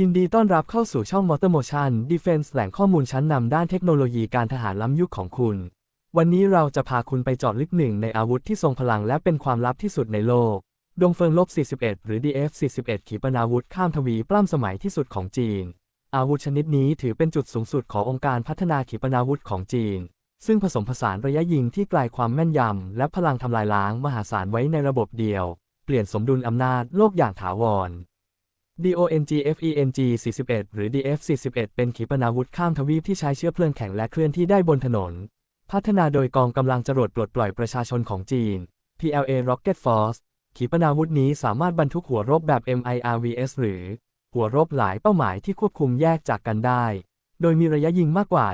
ยินดีต้อนรับเข้าสู่ช่อง Motor Motion Defense แหล่งข้อมูลชั้นนำด้านเทคโนโลยีการทหารล้ำยุคของคุณ วันนี้เราจะพาคุณไปเจอดลึกหนึ่งในอาวุธที่ทรงพลังและเป็นความลับที่สุดในโลก ดงเฟิงลบ 41 หรือ DF-41 ขีปนาวุธข้ามทวีปล้ำสมัยที่สุดของจีน อาวุธชนิดนี้ถือเป็นจุดสูงสุดขององค์การพัฒนาขีปนาวุธของจีน ซึ่งผสมผสานระยะยิงที่ไกลความแม่นยำและพลังทำลายล้างมหาศาลไว้ในระบบเดียว เปลี่ยนสมดุลอำนาจโลกอย่างถาวร DONG-FENG 41 หรือ DF 41เป็นขีปนาวุธข้ามทวีปที่ใช้เชื้อเพลิงแข็งและเคลื่อนที่ได้บนถนน พัฒนาโดยกองกำลังจรวดปลดปล่อยประชาชนของจีน PLA Rocket Force ขีปนาวุธนี้สามารถบรรทุกหัวรบแบบ MIRVS หรือ หัวรบหลายเป้าหมายที่ควบคุมแยกจากกันได้ โดยมีระยะยิงมากกว่า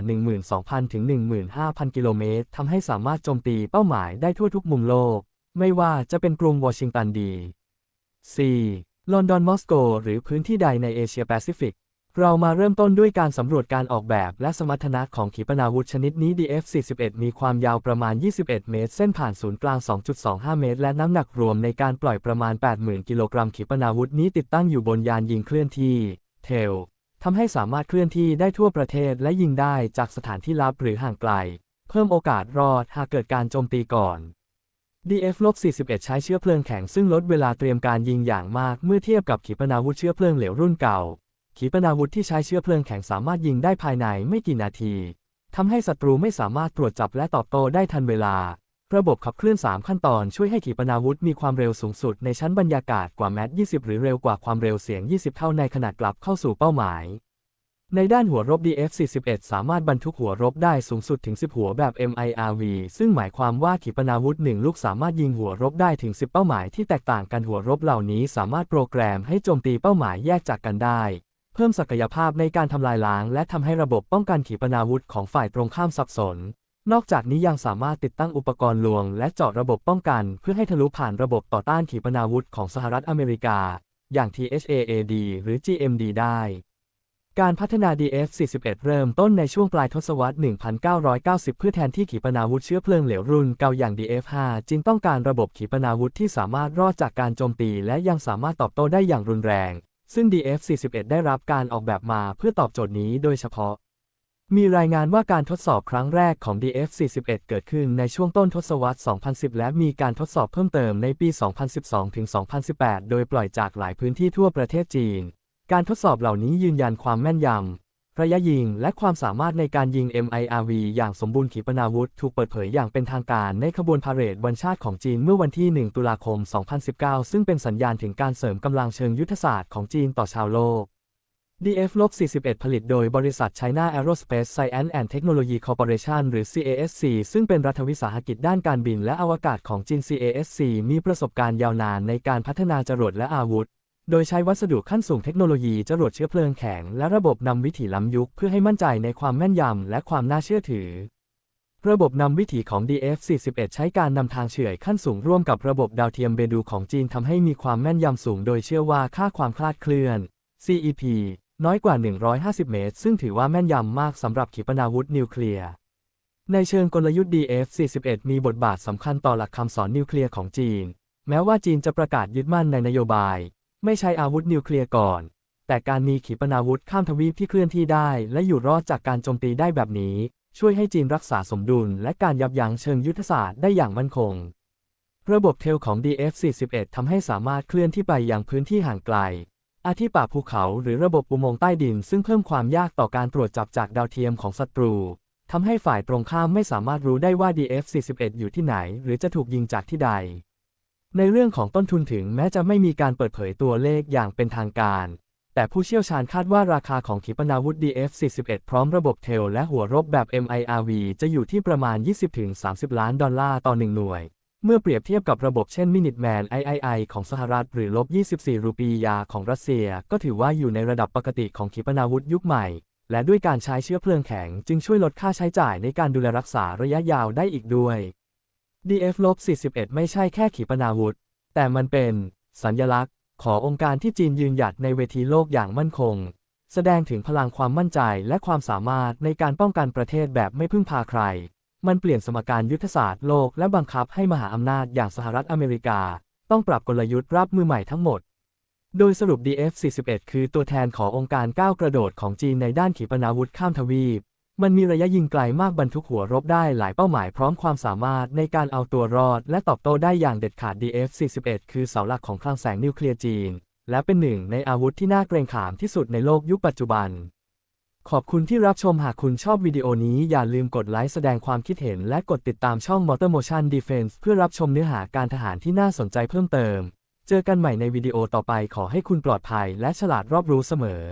12,000 ถึง 15,000 กิโลเมตรทำให้สามารถโจมตีเป้าหมายได้ทั่วทุกมุมโลก ไม่ว่าจะเป็นกรุงวอชิงตันดี 4. ลอนดอนมอสโกหรือพื้นที่ใดในเอเชียแปซิฟิก เรามาเริ่มต้นด้วยการสำรวจการออกแบบและสมรรถนะของขีปนาวุธชนิดนี้ DF-41 มีความยาวประมาณ 21 เมตร เส้นผ่านศูนย์กลาง 2.25 เมตร และน้ำหนักรวมในการปล่อยประมาณ 80,000 กิโลกรัมขีปนาวุธนี้ติดตั้งอยู่บนยานยิงเคลื่อนที่ เทลทำให้สามารถเคลื่อนที่ได้ทั่วประเทศและยิงได้จากสถานที่ลับหรือห่างไกล เพิ่มโอกาสรอดหากเกิดการโจมตีก่อน DF-41 ใช้เชื้อเพลิงแข็งซึ่งลดเวลาเตรียมการยิงอย่างมากเมื่อเทียบกับขีปนาวุธเชื้อเพลิงเหลวรุ่นเก่า ขีปนาวุธที่ใช้เชื้อเพลิงแข็งสามารถยิงได้ภายในไม่กี่นาทีทำให้ศัตรูไม่สามารถตรวจจับและตอบโต้ได้ทันเวลา ระบบขับเคลื่อน 3 ขั้นตอนช่วยให้ขีปนาวุธมีความเร็วสูงสุดในชั้นบรรยากาศกว่าแมท20 หรือเร็วกว่าความเร็วเสียง 20 เท่าในขณะกลับเข้าสู่เป้าหมาย ในด้านหัวรบ DF-41 สามารถบรรทุกหัวรบได้สูงสุดถึง 10 หัวแบบ MIRV ซึ่งหมายความว่าขีปนาวุธหนึ่งลูกสามารถยิงหัวรบได้ถึง 10 เป้าหมายที่แตกต่างกันหัวรบเหล่านี้สามารถโปรแกรมให้โจมตีเป้าหมายแยกจากกันได้ เพิ่มศักยภาพในการทำลายล้าง และทำให้ระบบป้องกันขีปนาวุธของฝ่ายตรงข้ามสับสน นอกจากนี้ยังสามารถติดตั้งอุปกรณ์ลวง และเจาะระบบป้องกัน เพื่อให้ทะลุผ่านระบบต่อต้านขีปนาวุธของสหรัฐอเมริกา อย่าง THAAD หรือ GMD ได้ การพัฒนา DF-41 เริ่มต้นในช่วงปลายทศวรรษ 1990 เพื่อแทนที่ขีปนาวุธเชื้อเพลิงเหลวรุ่นเก่าอย่าง DF-5 จึงต้องการระบบขีปนาวุธที่สามารถรอดจากการโจมตีและยังสามารถตอบโต้ได้อย่างรุนแรง ซึ่ง DF-41 ได้รับการออกแบบมาเพื่อตอบโจทย์นี้โดยเฉพาะ มีรายงานว่าการทดสอบครั้งแรกของ DF-41 เกิดขึ้นในช่วงต้นทศวรรษ 2010 และมีการทดสอบเพิ่มเติมในปี 2012-2018 โดยปล่อยจากหลายพื้นที่ทั่วประเทศจีน การทดสอบเหล่านี้ยืนยันความแม่นยำ ระยะยิงและความสามารถในการยิง MIRV อย่างสมบูรณ์ขีปนาวุธ ถูกเปิดเผยอย่างเป็นทางการในขบวนพาเหรดวันชาติของจีนเมื่อวันที่ 1 ตุลาคม 2019 ซึ่งเป็นสัญญาณถึงการเสริมกำลังเชิงยุทธศาสตร์ของจีนต่อชาวโลก DF-41 ผลิตโดยบริษัท China Aerospace Science and Technology Corporation หรือ CASC ซึ่งเป็นรัฐวิสาหกิจด้านการบินและอวกาศของจีน CASC มีประสบการณ์ยาวนานในการพัฒนาจรวดและอาวุธ โดยใช้วัสดุขั้นสูงเทคโนโลยีจรวดเชื้อเพลิงแข็ง และระบบนำวิถีล้ำยุคเพื่อให้มั่นใจในความแม่นยำและความน่าเชื่อถือ ระบบนำวิถีของ DF-41 ใช้การนำทางเฉื่อยขั้นสูงร่วมกับระบบดาวเทียมเบดูของจีนทำให้มีความแม่นยำสูง โดยเชื่อว่าค่าความคลาดเคลื่อน CEP น้อยกว่า 150 เมตร ซึ่งถือว่าแม่นยำมากสำหรับขีปนาวุธนิวเคลียร์ในเชิงกลยุทธ์ DF-41 มีบทบาทสำคัญต่อหลักคำสอนนิวเคลียร์ของจีน แม้ว่าจีนจะประกาศยึดมั่นในนโยบาย ไม่ใช้อาวุธนิวเคลียร์ก่อน แต่การมีขีปนาวุธข้ามทวีปที่เคลื่อนที่ได้ และอยู่รอดจากการโจมตีได้แบบนี้ ช่วยให้จีนรักษาสมดุล และการยับยั้งเชิงยุทธศาสตร์ได้อย่างมั่นคง ระบบเทลของ DF-41 ทำให้สามารถเคลื่อนที่ไปยังพื้นที่ห่างไกล อาทิป่าภูเขาหรือระบบอุโมงค์ใต้ดิน ซึ่งเพิ่มความยากต่อการตรวจจับจากดาวเทียมของศัตรูทำให้ฝ่ายตรงข้ามไม่สามารถรู้ได้ว่า DF-41 อยู่ที่ไหน หรือจะถูกยิงจากที่ใด ในเรื่องของต้นทุนถึงแม้จะไม่มีการเปิดเผยตัวเลขอย่างเป็นทางการ แต่ผู้เชี่ยวชาญคาดว่าราคาของขีปนาวุธ DF-41 พร้อมระบบเทลและหัวรบแบบ MIRV จะอยู่ที่ประมาณ 20-30 ล้านดอลลาร์ต่อหนึ่งหน่วย เมื่อเปรียบเทียบกับระบบเช่น Minuteman III ของสหรัฐหรือลบ 24 รูปียาของรัสเซีย ก็ถือว่าอยู่ในระดับปกติของขีปนาวุธยุคใหม่ และด้วยการใช้เชื้อเพลิงแข็ง จึงช่วยลดค่าใช้จ่ายในการดูแลรักษาระยะยาวได้อีกด้วย DF-41 ไม่ใช่แค่ขีปนาวุธ แต่มันเป็น สัญลักษณ์ ขององค์การที่จีนยืนหยัดในเวทีโลกอย่างมั่นคง แสดงถึงพลังความมั่นใจและความสามารถในการป้องกันประเทศแบบไม่พึ่งพาใคร มันเปลี่ยนสมการยุทธศาสตร์โลกและบังคับให้มหาอำนาจอย่างสหรัฐอเมริกา ต้องปรับกลยุทธ์รับมือใหม่ทั้งหมด โดยสรุป DF-41 คือตัวแทนขององค์การก้าวกระโดดของจีนในด้านขีปนาวุธข้ามทวีป มันมีระยะยิงไกลมากบรรทุกหัวรบได้หลายเป้าหมายพร้อมความสามารถในการเอาตัวรอด และตอบโต้ได้อย่างเด็ดขาด DF-41 คือเสาหลักของคลังแสงนิวเคลียร์จีน และเป็นหนึ่งในอาวุธที่น่าเกรงขามที่สุดในโลกยุคปัจจุบัน ขอบคุณที่รับชมหากคุณชอบวิดีโอนี้อย่าลืมกดไลค์แสดงความคิดเห็น และกดติดตามช่อง Motor Motion Defense เพื่อรับชมเนื้อหาการทหารที่น่าสนใจเพิ่มเติม เจอกันใหม่ในวิดีโอต่อไปขอให้คุณปลอดภัย และฉลาดรอบรู้เสมอ